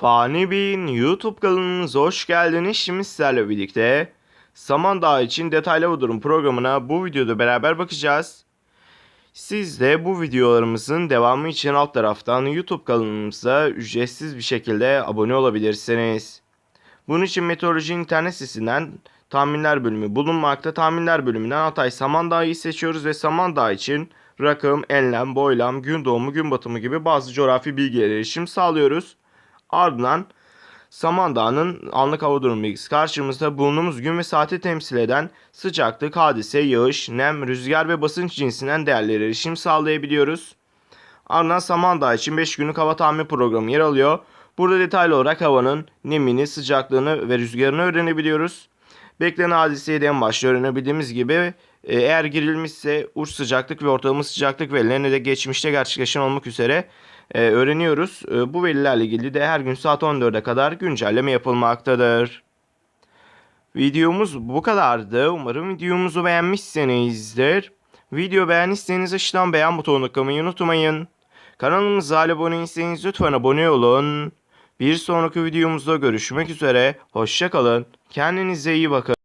Fani Bey'in YouTube kanalımıza hoş geldiniz. Şimdi sizlerle birlikte Samandağ için detaylı bu durum programına bu videoda beraber bakacağız. Siz de bu videolarımızın devamı için alt taraftan YouTube kanalımıza ücretsiz bir şekilde abone olabilirsiniz. Bunun için Meteoroloji internet sitesinden tahminler bölümü bulunmakta. Tahminler bölümünden Hatay Samandağ'ı seçiyoruz ve Samandağ için rakım, enlem, boylam, gün doğumu, gün batımı gibi bazı coğrafi bilgilere erişim sağlıyoruz. Ardından Samandağ'ın anlık hava durumu bilgisi karşımızda bulunduğumuz gün ve saati temsil eden sıcaklık, hadise, yağış, nem, rüzgar ve basınç cinsinden değerlere erişim sağlayabiliyoruz. Ardından Samandağ için 5 günlük hava tahmin programı yer alıyor. Burada detaylı olarak havanın nemini, sıcaklığını ve rüzgarını öğrenebiliyoruz. Beklenen hadiseyi de en başta öğrenebildiğimiz gibi e, eğer girilmişse uç sıcaklık ve ortalama sıcaklık verilerini de geçmişte gerçekleşen olmak üzere e, öğreniyoruz. E, bu verilerle ilgili de her gün saat 14'e kadar güncelleme yapılmaktadır. Videomuz bu kadardı. Umarım videomuzu beğenmişsinizdir. Video beğendiyseniz aşağıdan beğen butonuna tıklamayı unutmayın. Kanalımıza abone değilseniz lütfen abone olun. Bir sonraki videomuzda görüşmek üzere. Hoşçakalın. Kendinize iyi bakın.